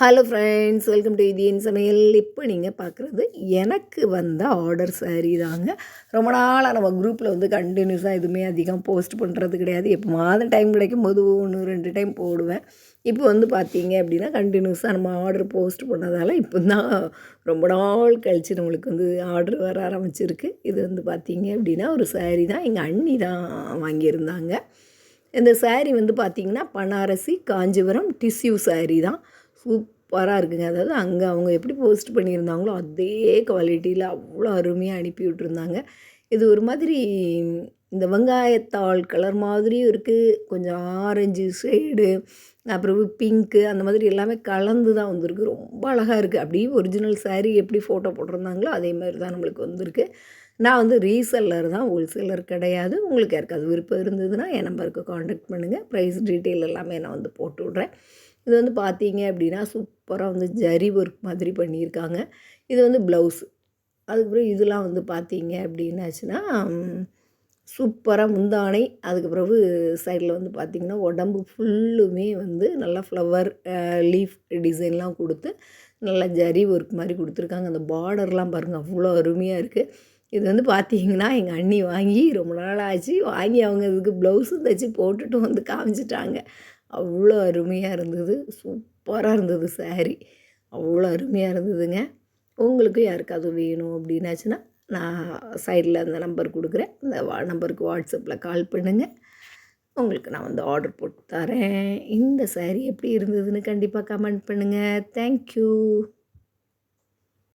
Hello friends welcome to Indian Samayal இப்போ நீங்கள் பார்க்குறது எனக்கு வந்த ஆர்டர் சாரீ தாங்க. ரொம்ப நாளாக நம்ம குரூப்பில் வந்து கண்டினியூஸாக எதுவுமே அதிகம் போஸ்ட் பண்ணுறது கிடையாது. எப்போ மாதம் டைம் கிடைக்கும் போது ஒன்று ரெண்டு டைம் போடுவேன். இப்போ வந்து பார்த்தீங்க அப்படின்னா கண்டினியூஸாக நம்ம ஆர்டர் போஸ்ட் பண்ணதால் இப்போ தான் ரொம்ப நாள் கழித்து நம்மளுக்கு வந்து ஆர்டர் வர ஆரம்பிச்சிருக்கு. இது வந்து பார்த்தீங்க அப்படின்னா ஒரு சாரீ தான். எங்கள் அண்ணி தான் வாங்கியிருந்தாங்க. இந்த சாரீ வந்து பார்த்திங்கன்னா பனாரசி காஞ்சிபுரம் டிஷ்யூ சாரீ தான். சூப்பராக இருக்குங்க. அதாவது அங்கே அவங்க எப்படி போஸ்ட் பண்ணியிருந்தாங்களோ அதே குவாலிட்டியில் அவ்வளோ அருமையாக அனுப்பி விட்டுருந்தாங்க. இது ஒரு மாதிரி இந்த வெங்காயத்தாள் கலர் மாதிரியும் இருக்குது கொஞ்சம் ஆரஞ்சு ஷேடு அப்புறம் பிங்க்கு அந்த மாதிரி எல்லாமே கலந்து தான் வந்திருக்கு. ரொம்ப அழகாக இருக்குது அப்படியே ஒரிஜினல் சாரீ எப்படி ஃபோட்டோ போட்டிருந்தாங்களோ அதே மாதிரி தான் நம்மளுக்கு வந்திருக்கு. நான் வந்து ரீசெல்லர் தான் ஹோல்சேலர் கிடையாது. உங்களுக்கு யாருக்காவது விருப்பம் இருந்ததுன்னா என் நம்பருக்கு காண்டாக்ட் பண்ணுங்கள் ப்ரைஸ் டீட்டெயில் எல்லாமே நான் வந்து போட்டு விட்றேன். இது வந்து பார்த்தீங்க அப்படின்னா சூப்பராக வந்து ஜரி ஒர்க் மாதிரி பண்ணியிருக்காங்க. இது வந்து ப்ளவுஸு அதுக்கப்புறம் இதெல்லாம் வந்து பார்த்தீங்க அப்படின்னாச்சுன்னா சூப்பராக முந்தானை அதுக்கு பிறகு சைடில் வந்து பார்த்திங்கன்னா உடம்பு ஃபுல்லுமே வந்து நல்லா ஃப்ளவர் லீஃப் டிசைன்லாம் கொடுத்து நல்லா ஜரி ஒர்க் மாதிரி கொடுத்துருக்காங்க. அந்த பார்டர்லாம் பாருங்கள் அவ்வளோ அருமையாக இருக்குது இது வந்து பார்த்தீங்கன்னா எங்கள் அண்ணி வாங்கி ரொம்ப நாள் ஆச்சு வாங்கி அவங்க இதுக்கு ப்ளவுஸும் தைச்சி போட்டுட்டு வந்து காமிச்சிட்டாங்க. அவ்வளோ அருமையாக இருந்தது. சூப்பராக இருந்தது saree. அவ்வளோ அருமையாக இருந்ததுங்க. உங்களுக்கு யாருக்காவது வேணும் அப்படின்னாச்சுன்னா நான் சைடில் அந்த நம்பர் கொடுக்குறேன். அந்த வா நம்பருக்கு வாட்ஸ்அப்பில் கால் பண்ணுங்கள் உங்களுக்கு நான் வந்து ஆர்டர் போட்டு தரேன். இந்த saree எப்படி இருந்ததுன்னு கண்டிப்பாக கமெண்ட் பண்ணுங்கள் தேங்க்யூ